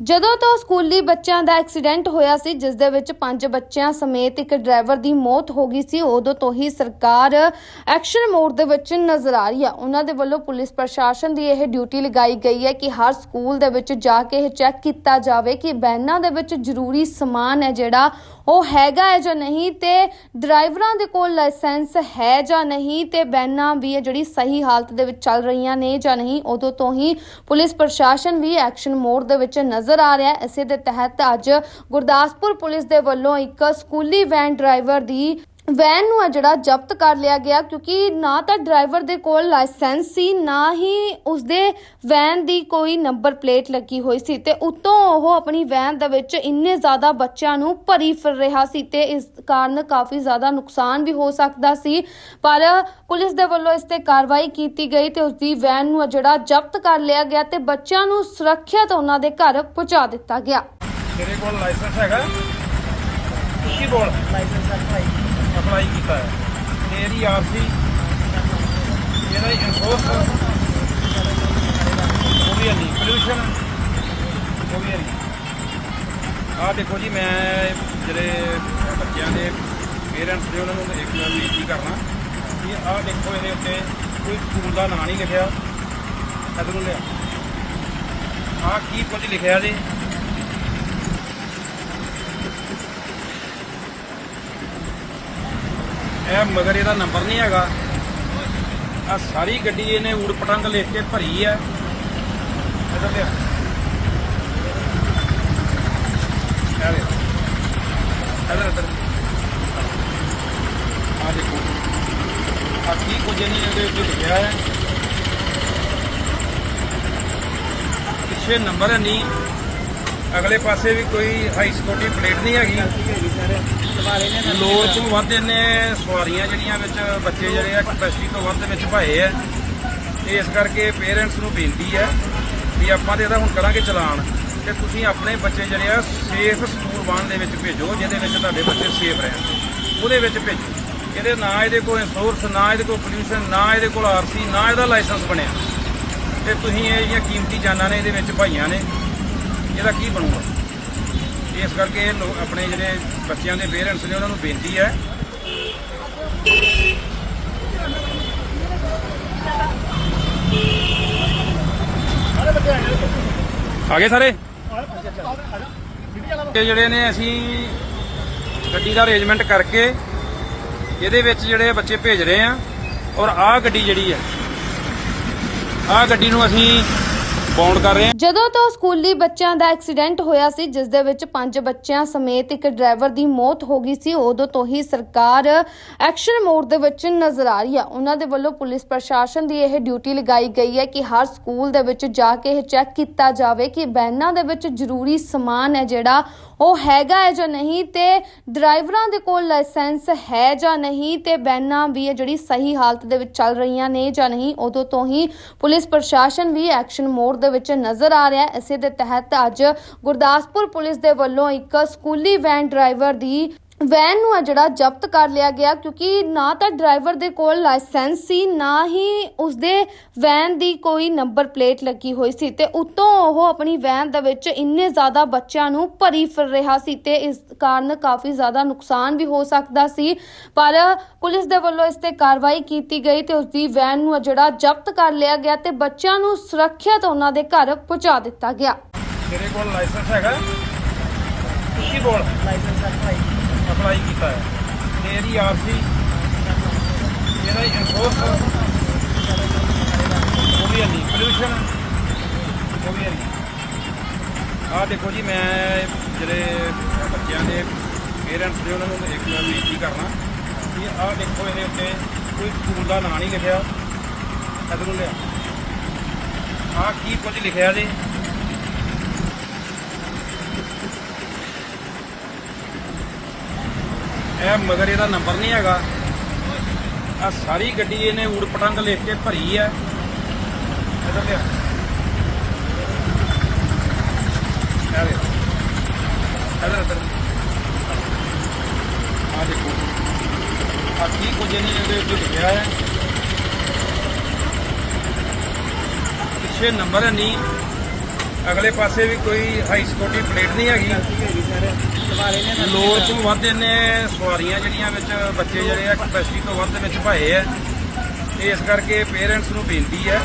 ਜਦੋਂ ਤੋਂ ਸਕੂਲੀ ਬੱਚਿਆਂ ਦਾ ਐਕਸੀਡੈਂਟ ਹੋਇਆ ਸੀ, ਜਿਸ ਦੇ ਵਿੱਚ ਪੰਜ ਬੱਚਿਆਂ ਸਮੇਤ ਇੱਕ ਡਰਾਈਵਰ ਦੀ ਮੌਤ ਹੋ ਗਈ ਸੀ, ਉਦੋਂ ਤੋਂ ਹੀ ਸਰਕਾਰ ਐਕਸ਼ਨ ਮੋਡ ਦੇ ਵਿੱਚ ਨਜ਼ਰ ਆ ਰਹੀ ਹੈ ਉਹਨਾਂ ਦੇ ਵੱਲੋਂ ਪੁਲਿਸ ਪ੍ਰਸ਼ਾਸਨ ਦੀ ਇਹ ਡਿਊਟੀ ਲਗਾਈ ਗਈ ਹੈ ਕਿ ਹਰ ਸਕੂਲ ਦੇ ਵਿੱਚ ਜਾ ਕੇ ਇਹ ਚੈੱਕ ਕੀਤਾ ਜਾਵੇ ਕਿ ਬੈਨਾਂ ਦੇ ਵਿੱਚ ਜ਼ਰੂਰੀ ਸਮਾਨ ਹੈ ਜਿਹੜਾ ਉਹ ਹੈਗਾ ਹੈ ਜਾਂ ਨਹੀਂ ਤੇ ਡਰਾਈਵਰਾਂ ਦੇ ਕੋਲ ਲਾਇਸੈਂਸ ਹੈ ਜਾਂ ਨਹੀਂ ਤੇ ਬੈਨਾਂ ਵੀ ਹੈ ਜਿਹੜੀ ਸਹੀ ਹਾਲਤ ਦੇ ਵਿੱਚ ਚੱਲ ਰਹੀਆਂ ਨੇ ਜਾਂ ਨਹੀਂ, ਉਦੋਂ ਤੋਂ ਹੀ ਪੁਲਿਸ ਪ੍ਰਸ਼ਾਸਨ ਵੀ ਐਕਸ਼ਨ ਮੋਡ ਦੇ ਵਿੱਚ ਨਜ਼ਰ ਨਜ਼ਰ ਆ ਰਿਹਾ ਹੈ। ਇਸੇ ਦੇ ਤਹਿਤ ਅੱਜ ਗੁਰਦਾਸਪੁਰ ਪੁਲਿਸ ਦੇ ਵੱਲੋਂ ਇੱਕ ਸਕੂਲੀ ਵੈਨ ਡਰਾਈਵਰ ਦੀ ਵੈਨ ਨੂੰ ਆ ਜਿਹੜਾ ਜ਼ਬਤ ਕਰ ਲਿਆ ਗਿਆ ਕਿਉਂਕਿ ਨਾ ਤਾਂ ਡਰਾਈਵਰ ਦੇ ਕੋਲ ਲਾਇਸੈਂਸ ਸੀ ਨਾ ਹੀ ਉਸਦੇ ਵੈਨ ਦੀ ਕੋਈ ਨੰਬਰ ਪਲੇਟ ਲੱਗੀ ਹੋਈ ਸੀ ਤੇ ਉਤੋਂ ਉਹ ਆਪਣੀ ਵੈਨ ਦੇ ਵਿੱਚ ਇੰਨੇ ਜ਼ਿਆਦਾ ਬੱਚਿਆਂ ਨੂੰ ਭਰੀ ਫਿਰ ਰਿਹਾ ਸੀ ਤੇ ਇਸ ਕਾਰਨ ਕਾਫੀ ਜ਼ਿਆਦਾ ਨੁਕਸਾਨ ਵੀ ਹੋ ਸਕਦਾ ਸੀ। ਪਰ ਪੁਲਿਸ ਦੇ ਵੱਲੋਂ ਇਸ ਤੇ ਕਾਰਵਾਈ ਕੀਤੀ ਗਈ ਤੇ ਉਸਦੀ ਵੈਨ ਨੂੰ ਆ ਜਿਹੜਾ ਜ਼ਬਤ ਕਰ ਲਿਆ ਗਿਆ ਤੇ ਬੱਚਿਆਂ ਨੂੰ ਸੁਰੱਖਿਅਤ ਉਹਨਾਂ ਦੇ ਘਰ ਪਹੁੰਚਾ ਦਿੱਤਾ ਗਿਆ। ਤੇਰੇ ਕੋਲ ਲਾਇਸੈਂਸ ਹੈਗਾ? ਕੀ ਬੋਲ ਲਾਇਸੈਂਸ ਅਪਲਾਈ ਅਪਲਾਈ ਕੀਤਾ ਹੈ। ਤੇ ਇਹਦੀ ਆਰਸੀ ਇਹਦਾ ਇਨਫੋਰਸ ਉਹ ਵੀ ਨਹੀਂ। ਪੋਲੂਸ਼ਨ ਉਹ ਵੀ ਨਹੀਂ। ਆਹ ਦੇਖੋ ਜੀ, ਮੈਂ ਜਿਹੜੇ ਬੱਚਿਆਂ ਦੇ ਪੇਰੈਂਟਸ ਨੇ ਉਹਨਾਂ ਨੂੰ ਇੱਕ ਬੇਨਤੀ ਕਰਨਾ ਕਿ ਆਹ ਦੇਖੋ ਇਹਦੇ ਉੱਤੇ ਕੋਈ ਸਕੂਲ ਦਾ ਨਾਂ ਨਹੀਂ ਲਿਖਿਆ। ਕਦੋਂ ਲਿਆ। ਆਹ ਕੀ ਕੁਝ ਲਿਖਿਆ ਜੀ? ਇਹ ਮਗਰ ਇਹਦਾ ਨੰਬਰ ਨਹੀਂ ਹੈਗਾ। ਆ ਸਾਰੀ ਗੱਡੀ ਇਹਨੇ ਊੜ ਪਟੰਗ ਲਿਖ ਕੇ ਭਰੀ ਹੈ ਇਧਰ ਲਿਆ। ਇਹ ਲਿਆ। ਇਧਰ ਆ ਦੇਖੋ। ਆ ਕੀ ਕੁਝ ਇਹਨੇ ਇਹਦੇ ਉੱਤੇ ਲਿਖਿਆ ਹੈ। ਪਿੱਛੇ ਨੰਬਰ ਨਹੀਂ ਅਗਲੇ ਪਾਸੇ ਵੀ ਕੋਈ ਹਾਈ ਸਕੋਟੀ ਪਲੇਟ ਨਹੀਂ ਹੈਗੀ। ਲੋੜ ਤੋਂ ਵੱਧ ਇਹਨੇ ਸਵਾਰੀਆਂ ਜਿਹੜੀਆਂ ਵਿੱਚ ਬੱਚੇ ਜਿਹੜੇ ਆ ਕਪੈਸਿਟੀ ਤੋਂ ਵੱਧ ਵਿੱਚ ਭਾਏ ਆ। ਤੇ ਇਸ ਕਰਕੇ ਪੇਰੈਂਟਸ ਨੂੰ ਬੇਨਤੀ ਹੈ ਵੀ ਆਪਾਂ ਤੇ ਇਹਦਾ ਹੁਣ ਕਰਾਂਗੇ ਚਲਾਨ ਤੇ ਤੁਸੀਂ ਆਪਣੇ ਬੱਚੇ ਜਿਹੜੇ ਆ ਸੇਫ ਸਕੂਲ ਵਾਹਨ ਦੇ ਵਿੱਚ ਭੇਜੋ, ਜਿਹਦੇ ਵਿੱਚ ਤੁਹਾਡੇ ਬੱਚੇ ਸੇਫ ਰਹਿਣ। ਉਹਦੇ ਵਿੱਚ ਭੇਜੋ। ਇਹਦੇ ਨਾ ਇਹਦੇ ਕੋਲ ਇੰਸ਼ੋਰੈਂਸ ਨਾ ਇਹਦੇ ਕੋਲ ਪੋਲਿਊਸ਼ਨ ਨਾ ਇਹਦੇ ਕੋਲ ਆਰਸੀ ਨਾ ਇਹਦਾ ਲਾਇਸੈਂਸ ਬਣਿਆ। ਤੇ ਤੁਸੀਂ ਇਹ ਜਿਹੜੀਆਂ ਕੀਮਤੀ ਜਾਨਾਂ ਨੇ ਇਹਦੇ ਵਿੱਚ ਭਾਈਆਂ ਨੇ। ਇਹਦਾ ਕੀ ਬਣੂਗਾ? ਇਸ ਕਰਕੇ ਆਪਣੇ ਜਿਹੜੇ ਬੱਚਿਆਂ ਦੇ ਪੇਰੈਂਟਸ ਨੇ, ਉਹਨਾਂ ਨੂੰ ਬੇਨਤੀ ਹੈ। ਆ ਗਏ ਸਾਰੇ? ਤੇ ਜਿਹੜੇ ਨੇ ਅਸੀਂ ਗੱਡੀ ਦਾ ਅਰੇਂਜਮੈਂਟ ਕਰਕੇ ਇਹਦੇ ਵਿੱਚ ਜਿਹੜੇ ਬੱਚੇ ਭੇਜ ਰਹੇ ਆ, ਔਰ ਆਹ ਗੱਡੀ ਜਿਹੜੀ ਹੈ, ਆਹ ਗੱਡੀ ਨੂੰ ਅਸੀਂ ਬਾਉਂਡ ਕਰ ਰਹੇ ਹਾਂ। ਜਦੋਂ ਤੋਂ ਸਕੂਲੀ ਬੱਚਿਆਂ ਦਾ ਐਕਸੀਡੈਂਟ ਹੋਇਆ ਸੀ, ਜਿਸ ਦੇ ਵਿੱਚ ਪੰਜ ਬੱਚਿਆਂ ਸਮੇਤ ਇੱਕ ਡਰਾਈਵਰ ਦੀ ਮੌਤ ਹੋ ਗਈ ਸੀ, ਉਦੋਂ ਤੋਂ ਹੀ ਸਰਕਾਰ ਐਕਸ਼ਨ ਮੋਡ ਦੇ ਵਿੱਚ ਨਜ਼ਰ ਆ ਰਹੀ ਹੈ ਉਹਨਾਂ ਦੇ ਵੱਲੋਂ ਪੁਲਿਸ ਪ੍ਰਸ਼ਾਸਨ ਦੀ ਇਹ ਡਿਊਟੀ ਲਗਾਈ ਗਈ ਹੈ ਕਿ ਹਰ ਸਕੂਲ ਦੇ ਵਿੱਚ ਜਾ ਕੇ ਇਹ ਚੈੱਕ ਕੀਤਾ ਜਾਵੇ ਕਿ ਬੈਨਾਂ ਦੇ ਵਿੱਚ ਜ਼ਰੂਰੀ ਸਮਾਨ ਹੈ ਜਿਹੜਾ ਉਹ ਹੈਗਾ ਹੈ ਜਾਂ ਨਹੀਂ ਤੇ ਡਰਾਈਵਰਾਂ ਦੇ ਕੋਲ ਲਾਇਸੈਂਸ ਹੈ ਜਾਂ ਨਹੀਂ ਤੇ ਬੈਨਾਂ ਵੀ ਹੈ ਜਿਹੜੀ ਸਹੀ ਹਾਲਤ ਦੇ ਵਿੱਚ ਚੱਲ ਰਹੀਆਂ ਨੇ ਜਾਂ ਨਹੀਂ, ਉਦੋਂ ਤੋਂ ਹੀ ਪੁਲਿਸ ਪ੍ਰਸ਼ਾਸਨ ਵੀ ਐਕਸ਼ਨ ਮੋਡ ਦੇ ਵਿੱਚ ਨਜ਼ਰ ਆ ਰਿਹਾ ਹੈ। ਇਸੇ ਦੇ ਤਹਿਤ ਅੱਜ ਗੁਰਦਾਸਪੁਰ ਪੁਲਿਸ ਦੇ ਵੱਲੋਂ ਇੱਕ ਸਕੂਲੀ ਵੈਨ ਡਰਾਈਵਰ ਦੀ ਵੈਨ ਨੂੰ ਆ ਜਿਹੜਾ ਜ਼ਬਤ ਕਰ ਲਿਆ ਗਿਆ ਕਿਉਂਕਿ ਨਾ ਤਾਂ ਡਰਾਈਵਰ ਦੇ ਕੋਲ ਲਾਇਸੈਂਸ ਸੀ ਨਾ ਹੀ ਉਸਦੇ ਵੈਨ ਦੀ ਕੋਈ ਨੰਬਰ ਪਲੇਟ ਲੱਗੀ ਹੋਈ ਸੀ ਤੇ ਉਤੋਂ ਉਹ ਆਪਣੀ ਵੈਨ ਦੇ ਵਿੱਚ ਇੰਨੇ ਜ਼ਿਆਦਾ ਬੱਚਿਆਂ ਨੂੰ ਭਰੀ ਫਿਰ ਰਿਹਾ ਸੀ ਤੇ ਇਸ ਕਾਰਨ ਕਾਫੀ ਜ਼ਿਆਦਾ ਨੁਕਸਾਨ ਵੀ ਹੋ ਸਕਦਾ ਸੀ। ਪਰ ਪੁਲਿਸ ਦੇ ਵੱਲੋਂ ਇਸ ਤੇ ਕਾਰਵਾਈ ਕੀਤੀ ਗਈ ਤੇ ਉਸਦੀ ਵੈਨ ਨੂੰ ਆ ਜਿਹੜਾ ਜ਼ਬਤ ਕਰ ਲਿਆ ਗਿਆ ਤੇ ਬੱਚਿਆਂ ਨੂੰ ਸੁਰੱਖਿਅਤ ਉਹਨਾਂ ਦੇ ਘਰ ਪਹੁੰਚਾ ਦਿੱਤਾ ਗਿਆ। ਤੇਰੇ ਕੋਲ ਲਾਇਸੈਂਸ ਹੈਗਾ? ਕੀ ਬੋਲ? ਲਾਇਸੈਂਸ ਅਪਲਾਈ ਅਪਲਾਈ ਕੀਤਾ ਹੈ। ਤੇ ਇਹਦੀ ਆਰਸੀ ਇਹਦਾ ਇਨਫੋਰਸ ਉਹ ਵੀ ਨਹੀਂ ਪੋਲੂਸ਼ਨ ਉਹ ਵੀ ਨਹੀਂ ਆਹ ਦੇਖੋ ਜੀ, ਮੈਂ ਜਿਹੜੇ ਬੱਚਿਆਂ ਦੇ ਪੇਰੈਂਟਸ ਨੇ, ਉਹਨਾਂ ਨੂੰ ਇੱਕ ਬੇਨਤੀ ਕਰਨਾ ਕਿ ਆਹ ਦੇਖੋ ਇਹਦੇ ਉੱਤੇ ਕੋਈ ਸਕੂਲ ਦਾ ਨਾਂ ਨਹੀਂ ਲਿਖਿਆ, ਕਦੋਂ ਲਿਆ? ਆਹ ਕੀ ਕੁਝ ਲਿਖਿਆ ਜੀ? ਇਹ ਮਗਰ ਇਹਦਾ ਨੰਬਰ ਨਹੀਂ ਹੈਗਾ। ਆ ਸਾਰੀ ਗੱਡੀ ਇਹਨੇ ਊੜ ਪਟੰਗ ਲਿਖ ਕੇ ਭਰੀ ਹੈ ਇਧਰ ਲਿਆ। ਇਹ ਲਿਆ। ਇਧਰ ਆ ਦੇਖੋ। ਆ ਕੀ ਕੁਝ ਇਹਨੇ ਇਹਦੇ ਉੱਤੇ ਲਿਖਿਆ ਹੈ। ਪਿੱਛੇ ਨੰਬਰ ਨਹੀਂ ਅਗਲੇ ਪਾਸੇ ਵੀ ਕੋਈ ਹਾਈ ਸਿਕਿਉਰਿਟੀ ਪਲੇਟ ਨਹੀਂ ਹੈਗੀ। ਲੋੜ ਤੋਂ ਵੱਧ ਇਹਨੇ ਸਵਾਰੀਆਂ ਜਿਹੜੀਆਂ ਵਿੱਚ ਬੱਚੇ ਜਿਹੜੇ ਆ ਕਪੈਸਿਟੀ ਤੋਂ ਵੱਧ ਵਿੱਚ ਭਾਏ ਆ। ਇਸ ਕਰਕੇ ਪੇਰੈਂਟਸ ਨੂੰ ਬੇਨਤੀ ਹੈ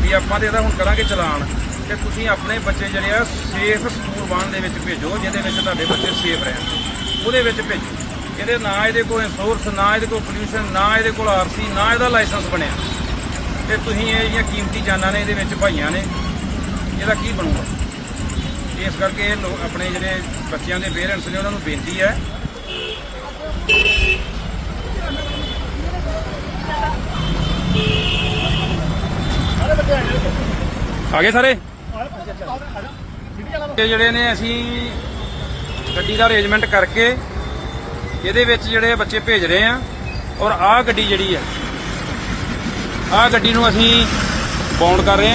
ਵੀ ਆਪਾਂ ਤੇ ਇਹਦਾ ਹੁਣ ਕਰਾਂਗੇ ਚਲਾਨ ਤੇ ਤੁਸੀਂ ਆਪਣੇ ਬੱਚੇ ਜਿਹੜੇ ਆ ਸੇਫ ਸਕੂਲ ਵਾਹਨ ਦੇ ਵਿੱਚ ਭੇਜੋ, ਜਿਹਦੇ ਵਿੱਚ ਤੁਹਾਡੇ ਬੱਚੇ ਸੇਫ ਰਹਿਣ। ਉਹਦੇ ਵਿੱਚ ਭੇਜੋ। ਇਹਦੇ ਨਾ ਇਹਦੇ ਕੋਲ ਇੰਸ਼ੋਰੈਂਸ ਨਾ ਇਹਦੇ ਕੋਲ ਪੋਲਿਊਸ਼ਨ ਨਾ ਇਹਦੇ ਕੋਲ ਆਰਸੀ ਨਾ ਇਹਦਾ ਲਾਇਸੈਂਸ ਬਣਿਆ। ਤੇ ਤੁਸੀਂ ਇਹ ਜਿਹੜੀਆਂ ਕੀਮਤੀ ਜਾਨਾਂ ਨੇ ਇਹਦੇ ਵਿੱਚ ਭਾਈਆਂ ਨੇ। ਇਹਦਾ ਕੀ ਬਣੂਗਾ? ਇਸ ਕਰਕੇ ਆਪਣੇ ਜਿਹੜੇ ਬੱਚਿਆਂ ਦੇ ਪੇਰੈਂਟਸ ਨੇ ਉਹਨਾਂ ਨੂੰ ਬੇਨਤੀ ਹੈ। ਆ ਗਏ ਸਾਰੇ? ਇਹ ਜਿਹੜੇ ਨੇ ਅਸੀਂ ਗੱਡੀ ਦਾ ਅਰੇਂਜਮੈਂਟ ਕਰਕੇ ਇਹਦੇ ਵਿੱਚ ਜਿਹੜੇ ਬੱਚੇ ਭੇਜ ਰਹੇ ਆ ਔਰ ਆਹ ਗੱਡੀ ਜਿਹੜੀ ਹੈ ਆਹ ਗੱਡੀ ਨੂੰ ਅਸੀਂ ਬਾਉਂਡ ਕਰ ਰਹੇ